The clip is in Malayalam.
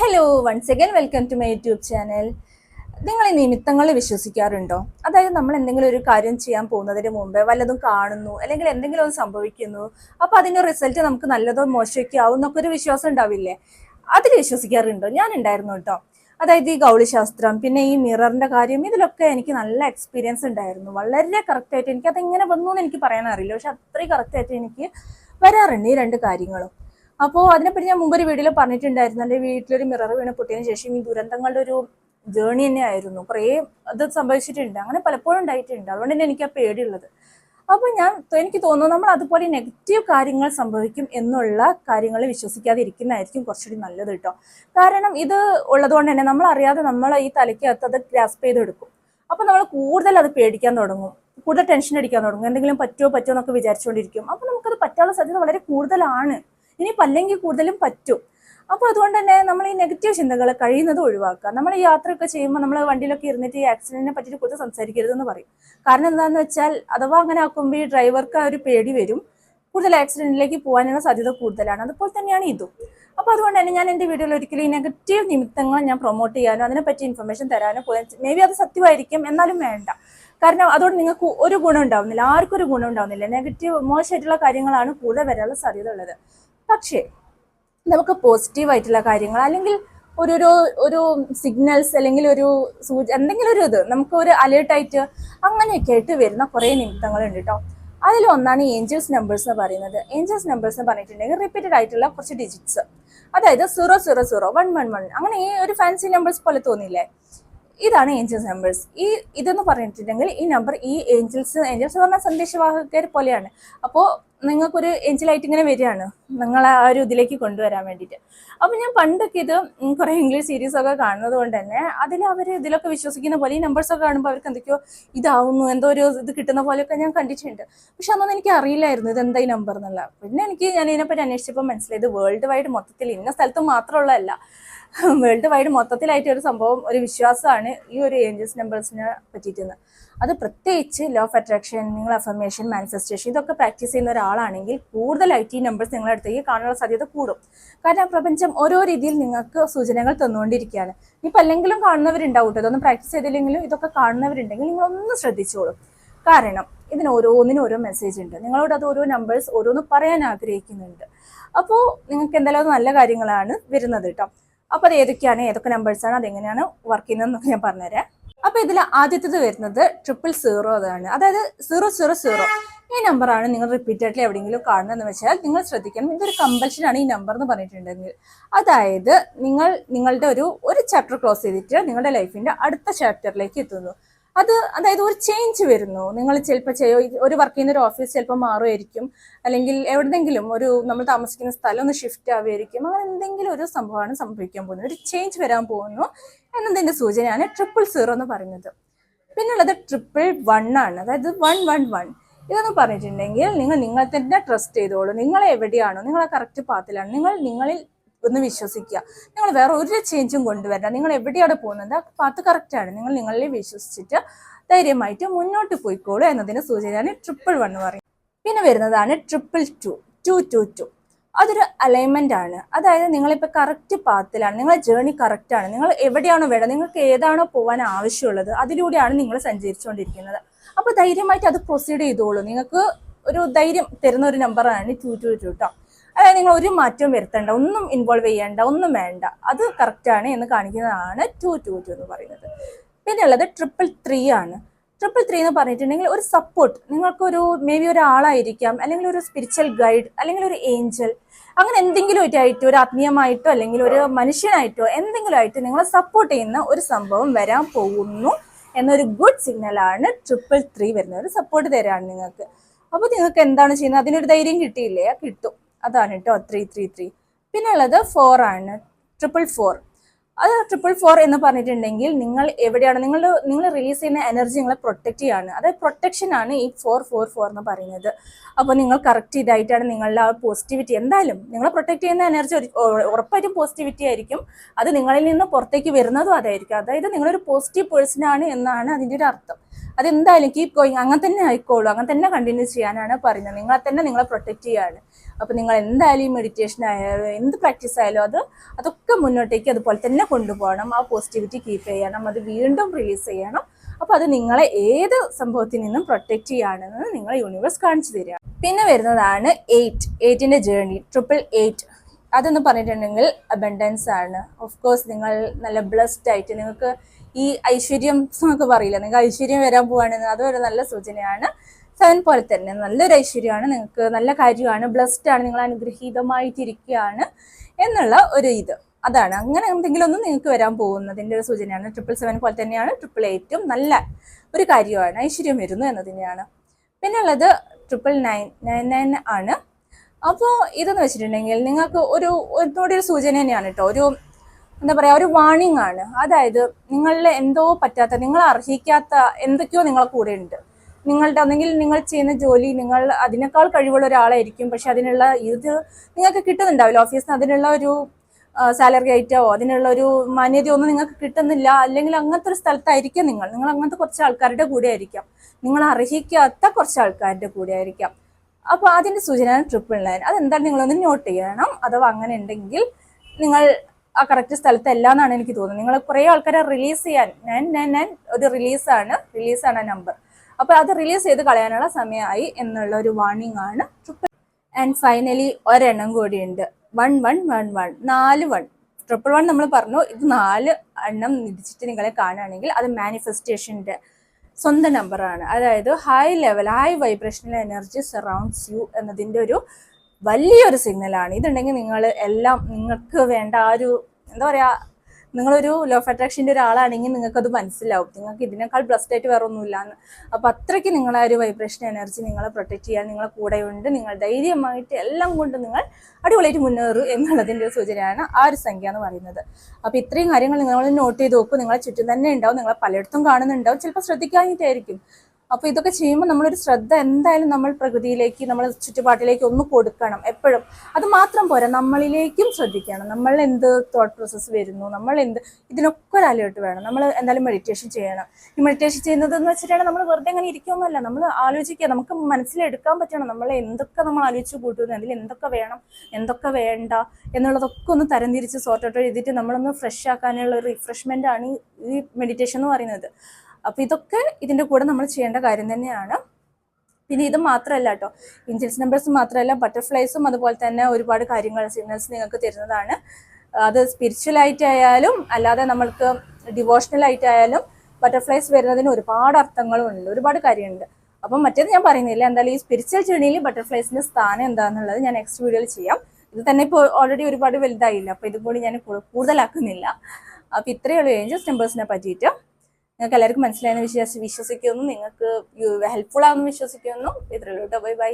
Hello once again welcome to my YouTube channel നിങ്ങൾ ഈ നിമിത്തങ്ങൾ വിശ്വസിക്കാറുണ്ടോ? അതായത് നമ്മൾ എന്തെങ്കിലും ഒരു കാര്യം ചെയ്യാൻ പോകുന്നതിന് മുമ്പേ വല്ലതും കാണുന്നു അല്ലെങ്കിൽ എന്തെങ്കിലും ഒന്ന് സംഭവിക്കുന്നു അപ്പോൾ അതിന്റെ റിസൾട്ട് നമുക്ക് നല്ലതോ മോശമൊക്കെ ആവും എന്നൊക്കെ ഒരു വിശ്വാസം ഉണ്ടാവില്ലേ? അതിൽ വിശ്വസിക്കാറുണ്ടോ? ഞാൻ ഉണ്ടായിരുന്നു കേട്ടോ. അതായത് ഈ ഗൗളിശാസ്ത്രം പിന്നെ ഈ മിററിന്റെ കാര്യം ഇതിലൊക്കെ എനിക്ക് നല്ല എക്സ്പീരിയൻസ് ഉണ്ടായിരുന്നു. വളരെ കറക്റ്റായിട്ട് എനിക്ക് അതെങ്ങനെ വന്നു എന്ന് എനിക്ക് പറയാൻ അറിയില്ല പക്ഷെ അത്രയും കറക്റ്റായിട്ട് എനിക്ക് വരാറുണ്ട് ഈ രണ്ട് കാര്യങ്ങളും. അപ്പോൾ അതിനെപ്പറ്റി ഞാൻ മുമ്പൊരു വീഡിയോയിൽ പറഞ്ഞിട്ടുണ്ടായിരുന്നു. എന്റെ വീട്ടിലൊരു മിറർ വീണ് പൊട്ടിയതിന് ശേഷം ഈ ദുരന്തങ്ങളുടെ ഒരു ജേണി തന്നെയായിരുന്നു. കുറേ അത് സംഭവിച്ചിട്ടുണ്ട്. അങ്ങനെ പലപ്പോഴും ഉണ്ടായിട്ടുണ്ട്. അതുകൊണ്ട് തന്നെ എനിക്ക് ആ പേടിയുള്ളത്. അപ്പോൾ ഞാൻ എനിക്ക് തോന്നുന്നു നമ്മൾ അതുപോലെ നെഗറ്റീവ് കാര്യങ്ങൾ സംഭവിക്കും എന്നുള്ള കാര്യങ്ങൾ വിശ്വസിക്കാതെ ഇരിക്കുന്നതായിരിക്കും കുറച്ചുകൂടി നല്ലത് കേട്ടോ. കാരണം ഇത് ഉള്ളതുകൊണ്ട് തന്നെ നമ്മൾ അറിയാതെ നമ്മൾ ഈ തലയ്ക്കകത്ത് അത് ഗ്രാസ്പ് ചെയ്തെടുക്കും. അപ്പോൾ നമ്മൾ കൂടുതൽ അത് പേടിക്കാൻ തുടങ്ങും. കൂടുതൽ ടെൻഷൻ അടിക്കാൻ തുടങ്ങും. എന്തെങ്കിലും പറ്റുമോ പറ്റുമോ എന്നൊക്കെ വിചാരിച്ചുകൊണ്ടിരിക്കും. അപ്പോൾ നമുക്കത് പറ്റാനുള്ള സാധ്യത വളരെ കൂടുതലാണ്. ഇനിയിപ്പോൾ അല്ലെങ്കിൽ കൂടുതലും പറ്റും. അപ്പോൾ അതുകൊണ്ട് തന്നെ നമ്മൾ ഈ നെഗറ്റീവ് ചിന്തകൾ കഴിയുന്നത് ഒഴിവാക്കുക. നമ്മൾ യാത്രയൊക്കെ ചെയ്യുമ്പോൾ നമ്മൾ വണ്ടിയിലൊക്കെ ഇരുന്നിട്ട് ഈ ആക്സിഡന്റിനെ പറ്റിയിട്ട് കൂടുതൽ സംസാരിക്കരുതെന്ന് പറയും. കാരണം എന്താണെന്ന് വെച്ചാൽ അഥവാ അങ്ങനെ ആക്കുമ്പോൾ ഈ ഡ്രൈവർക്ക് ആ ഒരു പേടി വരും. കൂടുതൽ ആക്സിഡന്റിലേക്ക് പോകാനുള്ള സാധ്യത കൂടുതലാണ്. അതുപോലെ തന്നെയാണ് ഇതും. അപ്പോൾ അതുകൊണ്ട് തന്നെ ഞാൻ എന്റെ വീഡിയോയിൽ ഒരിക്കലും ഈ നെഗറ്റീവ് നിമിത്തങ്ങൾ ഞാൻ പ്രൊമോട്ട് ചെയ്യാനോ അതിനെപ്പറ്റി ഇൻഫർമേഷൻ തരാനോ മേ ബി അത് സത്യമായിരിക്കും. എന്നാലും വേണ്ട. കാരണം അതുകൊണ്ട് നിങ്ങൾക്ക് ഒരു ഗുണം ഉണ്ടാവുന്നില്ല. ആർക്കും ഒരു ഗുണം ഉണ്ടാവുന്നില്ല. നെഗറ്റീവ് മോശമായിട്ടുള്ള കാര്യങ്ങളാണ് കൂടുതൽ വരാനുള്ള സാധ്യത ഉള്ളത്. പക്ഷേ നമുക്ക് പോസിറ്റീവായിട്ടുള്ള കാര്യങ്ങൾ അല്ലെങ്കിൽ ഒരു ഒരു സിഗ്നൽസ് അല്ലെങ്കിൽ ഒരു സൂച എന്തെങ്കിലും ഒരു ഇത് നമുക്ക് ഒരു അലേർട്ടായിട്ട് അങ്ങനെയൊക്കെ ആയിട്ട് വരുന്ന കുറേ നിമിത്തങ്ങളുണ്ട് കേട്ടോ അതിലൊന്നാണ് ഏഞ്ചൽസ് നമ്പേഴ്സ് എന്ന് പറയുന്നത്. ഏഞ്ചൽസ് നമ്പേഴ്സ് എന്ന് പറഞ്ഞിട്ടുണ്ടെങ്കിൽ റിപ്പീറ്റഡ് ആയിട്ടുള്ള കുറച്ച് ഡിജിറ്റ്സ് അതായത് zero zero zero one one one അങ്ങനെ ഈ ഒരു ഫാൻസി നമ്പേഴ്സ് പോലെ തോന്നില്ലേ ഇതാണ് ഏഞ്ചൽസ് നമ്പേഴ്സ് ഈ ഇതെന്ന് പറഞ്ഞിട്ടുണ്ടെങ്കിൽ ഈ നമ്പർ ഈ ഏഞ്ചൽസ് ഏഞ്ചൽസ് പറഞ്ഞാൽ സന്ദേശവാഹകർ പോലെയാണ്. അപ്പോൾ നിങ്ങൾക്കൊരു എഞ്ചിലായിട്ട് ഇങ്ങനെ വരികയാണ്. നിങ്ങളെ ആ ഒരു ഇതിലേക്ക് കൊണ്ടുവരാൻ വേണ്ടിയിട്ട്. അപ്പം ഞാൻ പണ്ടൊക്കെ ഇത് കുറെ ഇംഗ്ലീഷ് സീരീസ് ഒക്കെ കാണുന്നത് കൊണ്ട് തന്നെ അതിൽ അവർ ഇതിലൊക്കെ വിശ്വസിക്കുന്ന പോലെ ഈ നമ്പേഴ്സ് ഒക്കെ കാണുമ്പോൾ അവർക്ക് എന്തൊക്കെയോ ഇതാവുന്നു എന്തോ ഒരു ഇത് കിട്ടുന്ന പോലെയൊക്കെ ഞാൻ കണ്ടിട്ടുണ്ട്. പക്ഷെ അന്നൊന്നും എനിക്ക് അറിയില്ലായിരുന്നു ഇത് എന്താ ഈ നമ്പർ എന്നുള്ള പിന്നെ എനിക്ക് ഞാൻ ഇതിനെപ്പറ്റി അന്വേഷിച്ചപ്പോൾ മനസ്സിലായത് വേൾഡ് വൈഡ് മൊത്തത്തിൽ ഇന്ന സ്ഥലത്ത് മാത്രമുള്ളതല്ല. വേൾഡ് വൈഡ് മൊത്തത്തിലായിട്ട് ഒരു സംഭവം ഒരു വിശ്വാസമാണ് ഈ ഒരു ഏഞ്ചൽസ് നമ്പേഴ്സിനെ പറ്റിയിട്ടെന്ന്. അത് പ്രത്യേകിച്ച് ലോ ഓഫ് അട്രാക്ഷൻ നിങ്ങൾ അഫർമേഷൻ മാനിഫെസ്റ്റേഷൻ ഇതൊക്കെ പ്രാക്ടീസ് ചെയ്യുന്ന ഒരാളാണെങ്കിൽ കൂടുതലായിട്ട് ഈ നമ്പേഴ്സ് നിങ്ങളുടെ അടുത്തേക്ക് കാണാനുള്ള സാധ്യത കൂടും. കാരണം പ്രപഞ്ചം ഓരോ രീതിയിൽ നിങ്ങൾക്ക് സൂചനകൾ തന്നുകൊണ്ടിരിക്കുകയാണ്. ഇപ്പം അല്ലെങ്കിലും കാണുന്നവരുണ്ടാവും കേട്ടോ. ഇതൊന്നും പ്രാക്ടീസ് ചെയ്തില്ലെങ്കിലും ഇതൊക്കെ കാണുന്നവരുണ്ടെങ്കിൽ നിങ്ങളൊന്ന് ശ്രദ്ധിച്ചോളൂ. കാരണം ഇതിന് ഓരോന്നിനും ഓരോ മെസ്സേജ് ഉണ്ട്. നിങ്ങളോട് അത് ഓരോ നമ്പേഴ്സ് ഓരോന്ന് പറയാൻ ആഗ്രഹിക്കുന്നുണ്ട്. അപ്പോൾ നിങ്ങൾക്ക് എന്തായാലും നല്ല കാര്യങ്ങളാണ് വരുന്നത് കേട്ടോ. അപ്പോൾ അത് ഏതൊക്കെയാണ്? ഏതൊക്കെ നമ്പേഴ്സാണ് അതെങ്ങനെയാണ് വർക്ക് ചെയ്യുന്നതെന്നൊക്കെ ഞാൻ പറഞ്ഞുതരാം. അപ്പോൾ ഇതിൽ ആദ്യത്തേത് വരുന്നത് ട്രിപ്പിൾ സീറോ അതാണ്. അതായത് സീറോ സീറോ സീറോ ഈ നമ്പറാണ് നിങ്ങൾ റിപ്പീറ്റഡ്ലി എവിടെയെങ്കിലും കാണുന്നതെന്ന് വെച്ചാൽ നിങ്ങൾ ശ്രദ്ധിക്കണം. ഇതൊരു കമ്പൽഷനാണ് ഈ നമ്പർ എന്ന് പറഞ്ഞിട്ടുണ്ടെങ്കിൽ. അതായത് നിങ്ങൾ നിങ്ങളുടെ ഒരു ഒരു ചാപ്റ്റർ ക്ലോസ് ചെയ്തിട്ട് നിങ്ങളുടെ ലൈഫിന്റെ അടുത്ത ചാപ്റ്ററിലേക്ക് എത്തുന്നു. അത് അതായത് ഒരു ചേഞ്ച് വരുന്നു. നിങ്ങൾ ചിലപ്പോൾ ചെയ്യോ ഒരു വർക്ക് ചെയ്യുന്ന ഒരു ഓഫീസ് ചിലപ്പോൾ മാറുമായിരിക്കും. അല്ലെങ്കിൽ എവിടെന്നെങ്കിലും ഒരു നമ്മൾ താമസിക്കുന്ന സ്ഥലം ഒന്ന് ഷിഫ്റ്റ് ആവുമായിരിക്കും. അങ്ങനെ എന്തെങ്കിലും ഒരു സംഭവമാണ് സംഭവിക്കാൻ പോകുന്നത്. ഒരു ചേഞ്ച് വരാൻ പോകുന്നു എന്നതിന്റെ സൂചനയാണ് ട്രിപ്പിൾ സീറോ എന്ന് പറയുന്നത്. പിന്നുള്ളത് ട്രിപ്പിൾ വൺ ആണ്. അതായത് വൺ വൺ വൺ ഇതെന്ന് പറഞ്ഞിട്ടുണ്ടെങ്കിൽ നിങ്ങൾ നിങ്ങൾ തന്നെ ട്രസ്റ്റ് ചെയ്തോളൂ. നിങ്ങൾ എവിടെയാണോ നിങ്ങൾ ആ കറക്റ്റ് പാത്തിലാണ് നിങ്ങൾ നിങ്ങളിൽ ഒന്ന് വിശ്വസിക്കുക. നിങ്ങൾ വേറെ ഒരു ചേഞ്ചും കൊണ്ടുവരണ്ട. നിങ്ങൾ എവിടെയാണ് പോകുന്നത്? ആ പാത്ത് കറക്റ്റാണ് നിങ്ങൾ നിങ്ങളിൽ വിശ്വസിച്ചിട്ട് ധൈര്യമായിട്ട് മുന്നോട്ട് പോയിക്കോളൂ എന്നതിന് സൂചനയാണ് ട്രിപ്പിൾ വൺ എന്ന് പറയുന്നത്. പിന്നെ വരുന്നതാണ് triple two two two two അതൊരു അലൈൻമെന്റ് ആണ്. അതായത് നിങ്ങളിപ്പോൾ കറക്റ്റ് പാത്തിലാണ് നിങ്ങളുടെ ജേണി കറക്റ്റാണ് നിങ്ങൾ എവിടെയാണോ വേണ്ടത് നിങ്ങൾക്ക് ഏതാണോ പോകാൻ ആവശ്യമുള്ളത് അതിലൂടെയാണ് നിങ്ങൾ സഞ്ചരിച്ചുകൊണ്ടിരിക്കുന്നത്. അപ്പോൾ ധൈര്യമായിട്ട് അത് പ്രൊസീഡ് ചെയ്തോളൂ. നിങ്ങൾക്ക് ഒരു ധൈര്യം തരുന്ന ഒരു നമ്പറാണ് ടു ടു ടു കേട്ടോ അതായത് നിങ്ങൾ ഒരു മാറ്റവും വരുത്തേണ്ട ഒന്നും ഇൻവോൾവ് ചെയ്യേണ്ട ഒന്നും വേണ്ട. അത് കറക്റ്റാണ് എന്ന് കാണിക്കുന്നതാണ് ടു ടു ടു എന്ന് പറയുന്നത്. പിന്നെ ഉള്ളത് ട്രിപ്പിൾ ത്രീ ആണ്. ട്രിപ്പിൾ ത്രീ എന്ന് പറഞ്ഞിട്ടുണ്ടെങ്കിൽ ഒരു സപ്പോർട്ട് നിങ്ങൾക്കൊരു മേ ബി ഒരാളായിരിക്കാം അല്ലെങ്കിൽ ഒരു സ്പിരിച്വൽ ഗൈഡ് അല്ലെങ്കിൽ ഒരു ഏഞ്ചൽ അങ്ങനെ എന്തെങ്കിലും ആയിട്ട് ഒരു ആത്മീയമായിട്ടോ അല്ലെങ്കിൽ ഒരു മനുഷ്യനായിട്ടോ എന്തെങ്കിലും ആയിട്ട് നിങ്ങളെ സപ്പോർട്ട് ചെയ്യുന്ന ഒരു സംഭവം വരാൻ പോകുന്നു എന്നൊരു ഗുഡ് സിഗ്നലാണ് ട്രിപ്പിൾ ത്രീ വരുന്നത്. ഒരു സപ്പോർട്ട് തരാണ് നിങ്ങൾക്ക്. അപ്പോൾ നിങ്ങൾക്ക് എന്താണ് ചെയ്യുന്നത്? അതിനൊരു ധൈര്യം കിട്ടിയില്ലേ? കിട്ടും. അതാണ് കേട്ടോ ത്രീ ത്രീ ത്രീ പിന്നെ ഉള്ളത് ഫോർ ആണ്. ട്രിപ്പിൾ ഫോർ അത് ട്രിപ്പിൾ ഫോർ എന്ന് പറഞ്ഞിട്ടുണ്ടെങ്കിൽ നിങ്ങൾ എവിടെയാണ്? നിങ്ങൾ നിങ്ങൾ റിലീസ് ചെയ്യുന്ന എനർജി നിങ്ങളെ പ്രൊട്ടക്റ്റ് ചെയ്യാണ്. അതായത് പ്രൊട്ടക്ഷൻ ആണ് ഈ ഫോർ ഫോർ ഫോർ എന്ന് പറയുന്നത്. അപ്പോൾ നിങ്ങൾ കറക്റ്റ് ഇതായിട്ടാണ് നിങ്ങളുടെ ആ പോസിറ്റിവിറ്റി എന്തായാലും നിങ്ങളെ പ്രൊട്ടക്റ്റ് ചെയ്യുന്ന എനർജി ഉറപ്പായിട്ടും പോസിറ്റിവിറ്റി ആയിരിക്കും. അത് നിങ്ങളിൽ നിന്ന് പുറത്തേക്ക് വരുന്നതും അതായിരിക്കും. അതായത് നിങ്ങളൊരു പോസിറ്റീവ് പേഴ്സൺ ആണ് എന്നാണ് അതിന്റെ ഒരു അർത്ഥം. അതെന്തായാലും കീപ് ഗോയിങ് അങ്ങനെ തന്നെ ആയിക്കോളൂ. അങ്ങനെ തന്നെ കണ്ടിന്യൂ ചെയ്യാനാണ് പറയുന്നത്. നിങ്ങളെ തന്നെ നിങ്ങളെ പ്രൊട്ടക്ട് ചെയ്യാണ്. അപ്പോൾ നിങ്ങൾ എന്തായാലും ഈ മെഡിറ്റേഷൻ ആയാലും എന്ത് പ്രാക്ടീസ് ആയാലും അത് അതൊക്കെ മുന്നോട്ടേക്ക് അതുപോലെ തന്നെ കൊണ്ടുപോകണം. ആ പോസിറ്റിവിറ്റി കീപ്പ് ചെയ്യണം. അത് വീണ്ടും റിലീസ് ചെയ്യണം. അപ്പോൾ അത് നിങ്ങളെ ഏത് സംഭവത്തിൽ നിന്നും പ്രൊട്ടക്ട് ചെയ്യാണെന്ന് നിങ്ങൾ യൂണിവേഴ്സ് കാണിച്ചു തരിക. പിന്നെ വരുന്നതാണ് എയ്റ്റ് എയ്റ്റിന്റെ ജേർണി ട്രിപ്പിൾ എയ്റ്റ് അതെന്ന് പറഞ്ഞിട്ടുണ്ടെങ്കിൽ അബൻഡൻസ് ആണ്. ഓഫ് കോഴ്സ് നിങ്ങൾ നല്ല ബ്ലസ്ഡ് ആയിട്ട് നിങ്ങൾക്ക് ഈ ഐശ്വര്യം എന്നൊക്കെ പറയില്ല? നിങ്ങൾക്ക് ഐശ്വര്യം വരാൻ പോവാണെന്ന് അതൊരു നല്ല സൂചനയാണ്. സെവൻ പോലെ തന്നെ നല്ലൊരു ഐശ്വര്യമാണ്. നിങ്ങൾക്ക് നല്ല കാര്യമാണ്. ബ്ലസ്ഡ് ആണ്. നിങ്ങൾ അനുഗ്രഹീതമായിട്ടിരിക്കുകയാണ് എന്നുള്ള ഒരു ഇത്. അതാണ്. അങ്ങനെ എന്തെങ്കിലും ഒന്നും നിങ്ങൾക്ക് വരാൻ പോകുന്നതിന്റെ ഒരു സൂചനയാണ്. ട്രിപ്പിൾ സെവൻ പോലെ തന്നെയാണ്. ട്രിപ്പിൾ എയ്റ്റും നല്ല ഒരു കാര്യമാണ്. ഐശ്വര്യം വരുന്നു എന്നതിനെയാണ്. പിന്നെ ഉള്ളത് ട്രിപ്പിൾ നയൻ നയൻ നയൻ ആണ്. അപ്പോൾ ഇതെന്ന് വെച്ചിട്ടുണ്ടെങ്കിൽ നിങ്ങൾക്ക് ഒരു ഒരു സൂചന തന്നെയാണ് കേട്ടോ. ഒരു എന്താ പറയുക ഒരു വാണിംഗ് ആണ്. അതായത് നിങ്ങളിൽ എന്തോ പറ്റാത്ത നിങ്ങൾ അർഹിക്കാത്ത എന്തൊക്കെയോ നിങ്ങളെ കൂടെ ഉണ്ട്. നിങ്ങളുടെ ഒന്നെങ്കിൽ നിങ്ങൾ ചെയ്യുന്ന ജോലി നിങ്ങൾ അതിനേക്കാൾ കഴിവുള്ള ഒരാളായിരിക്കും. പക്ഷെ അതിനുള്ള ഇത് നിങ്ങൾക്ക് കിട്ടുന്നുണ്ടാവില്ല. ഓഫീസിൽ അതിനുള്ള ഒരു സാലറി ആയിട്ടോ അതിനുള്ള ഒരു മാന്യതയോ ഒന്നും നിങ്ങൾക്ക് കിട്ടുന്നില്ല. അല്ലെങ്കിൽ അങ്ങനത്തെ ഒരു സ്ഥലത്തായിരിക്കും നിങ്ങൾ. നിങ്ങൾ അങ്ങനത്തെ കുറച്ച് ആൾക്കാരുടെ കൂടെ ആയിരിക്കാം. നിങ്ങൾ അർഹിക്കാത്ത കുറച്ച് ആൾക്കാരുടെ കൂടെ ആയിരിക്കാം. അപ്പോൾ അതിന്റെ സൂചന ട്രിപ്പിൾ നയൻ അതെന്താണ്? നിങ്ങളൊന്ന് നോട്ട് ചെയ്യണം. അഥവാ അങ്ങനെ ഉണ്ടെങ്കിൽ നിങ്ങൾ ആ കറക്റ്റ് സ്ഥലത്തല്ല എന്നാണ് എനിക്ക് തോന്നുന്നത്. നിങ്ങൾ കുറേ ആൾക്കാരെ റിലീസ് ചെയ്യാൻ ഞാൻ ഞാൻ ഞാൻ ഒരു റിലീസാണ് റിലീസാണ് ആ നമ്പർ അപ്പോൾ അത് റിലീസ് ചെയ്ത് കളയാനുള്ള സമയമായി എന്നുള്ള ഒരു വാർണിംഗ് ആണ്. ആൻഡ് ഫൈനലി ഒരെണ്ണം കൂടിയുണ്ട്. വൺ വൺ വൺ വൺ നാല് വൺ ട്രിപ്പിൾ വൺ നമ്മൾ പറഞ്ഞു ഇത് നാല് എണ്ണം നിധിച്ചിട്ട് നിങ്ങളെ കാണുകയാണെങ്കിൽ അത് മാനിഫെസ്റ്റേഷന്റെ സ്വന്തം നമ്പറാണ് അതായത് high level high vibrational energy surrounds you എന്നതിന്റെ ഒരു വലിയൊരു സിഗ്നലാണ്. ഇതുണ്ടെങ്കിൽ നിങ്ങൾ എല്ലാം നിങ്ങൾക്ക് വേണ്ട ആ ഒരു എന്താ പറയുക നിങ്ങളൊരു ലോ ഓഫ് അട്രാക്ഷന്റെ ഒരാളാണെങ്കിൽ നിങ്ങൾക്കത് മനസ്സിലാവും. നിങ്ങൾക്ക് ഇതിനേക്കാൾ ബ്ലസ്ഡ് ആയിട്ട് വേറെ ഒന്നുമില്ല. അപ്പോൾ അത്രയ്ക്ക് നിങ്ങളെ ഒരു വൈബ്രേഷൻ എനർജി നിങ്ങളെ പ്രൊട്ടക്ട് ചെയ്യാൻ നിങ്ങളെ കൂടെയുണ്ട്. നിങ്ങൾ ധൈര്യമായിട്ട് എല്ലാം കൊണ്ട് നിങ്ങൾ അടിപൊളിയായിട്ട് മുന്നേറും എന്നുള്ളതിന്റെ ഒരു സൂചനയാണ് ആ ഒരു സംഖ്യ എന്ന് പറയുന്നത്. അപ്പോൾ ഇത്രയും കാര്യങ്ങൾ നിങ്ങൾ നോട്ട് ചെയ്ത് നോക്കും. നിങ്ങളെ ചുറ്റും തന്നെ ഉണ്ടാവും. നിങ്ങളെ പലയിടത്തും കാണുന്നുണ്ടാവും. ചിലപ്പോൾ ശ്രദ്ധിക്കാഞ്ഞിട്ടായിരിക്കും. അപ്പോൾ ഇതൊക്കെ ചെയ്യുമ്പോൾ നമ്മളൊരു ശ്രദ്ധ എന്തായാലും നമ്മൾ പ്രകൃതിയിലേക്ക് നമ്മൾ ചുറ്റുപാട്ടിലേക്ക് ഒന്ന് കൊടുക്കണം എപ്പോഴും. അത് മാത്രം പോരാ നമ്മളിലേക്കും ശ്രദ്ധിക്കണം. നമ്മൾ എന്ത് തോട്ട് പ്രോസസ്സ് വരുന്നു നമ്മൾ എന്ത് ഇതിനൊക്കെ ഒരു അലേർട്ട് വേണം. നമ്മൾ എന്തായാലും മെഡിറ്റേഷൻ ചെയ്യണം. ഈ മെഡിറ്റേഷൻ ചെയ്യുന്നത് എന്ന് വെച്ചിട്ടാണ് നമ്മൾ വെറുതെ അങ്ങനെ ഇരിക്കുമെന്നല്ല നമ്മൾ ആലോചിക്കുക നമുക്ക് മനസ്സിലെടുക്കാൻ പറ്റണം. നമ്മൾ എന്തൊക്കെ നമ്മൾ ആലോചിച്ച് കൂട്ടുന്നു അതിൽ എന്തൊക്കെ വേണം എന്തൊക്കെ വേണ്ട എന്നുള്ളതൊക്കെ ഒന്ന് തരംതിരിച്ച് സോർട്ട് ഔട്ട് ചെയ്തിട്ട് നമ്മളൊന്ന് ഫ്രഷ് ആക്കാനുള്ള റിഫ്രഷ്മെന്റ് ആണ് ഈ മെഡിറ്റേഷൻ എന്ന് പറയുന്നത്. അപ്പോൾ ഇതൊക്കെ ഇതിന്റെ കൂടെ നമ്മൾ ചെയ്യേണ്ട കാര്യം തന്നെയാണ്. പിന്നെ ഇത് മാത്രമല്ല കേട്ടോ ഇഞ്ചൽസ് നമ്പേഴ്സ് മാത്രമല്ല ബട്ടർഫ്ലൈസും അതുപോലെ തന്നെ ഒരുപാട് കാര്യങ്ങൾ സിഗ്നൽസ് നിങ്ങൾക്ക് തരുന്നതാണ്. അത് സ്പിരിച്വൽ ആയിട്ട് ആയാലും അല്ലാതെ നമ്മൾക്ക് ആയിട്ടായാലും ബട്ടർഫ്ലൈസ് വരുന്നതിന് ഒരുപാട് അർത്ഥങ്ങളുണ്ട് ഒരുപാട് കാര്യമുണ്ട്. അപ്പം മറ്റേത് ഞാൻ പറയുന്നില്ല. എന്തായാലും ഈ സ്പിരിച്വൽ ജേണിയിൽ ബട്ടർഫ്ലൈസിന്റെ സ്ഥാനം എന്താണെന്നുള്ളത് ഞാൻ നെക്സ്റ്റ് വീഡിയോയിൽ ചെയ്യാം. ഇത് തന്നെ ഇപ്പോൾ ഓൾറെഡി ഒരുപാട് വലുതായില്ല. അപ്പോൾ ഇതും കൂടി ഞാൻ കൂടുതലാക്കുന്നില്ല. അപ്പോൾ ഇത്രയേ ഉള്ളൂ ഏഞ്ചൽസ് നമ്പേഴ്സിനെ പറ്റിയിട്ട്. നിങ്ങൾക്ക് എല്ലാവർക്കും മനസ്സിലായെന്ന് വിശ്വാസി വിശ്വസിക്കുന്നു. നിങ്ങൾക്ക് ഹെൽപ്ഫുൾ ആണെന്ന് വിശ്വസിക്കുന്നു. ഇത്രയുള്ളൂ ബൈ ബൈ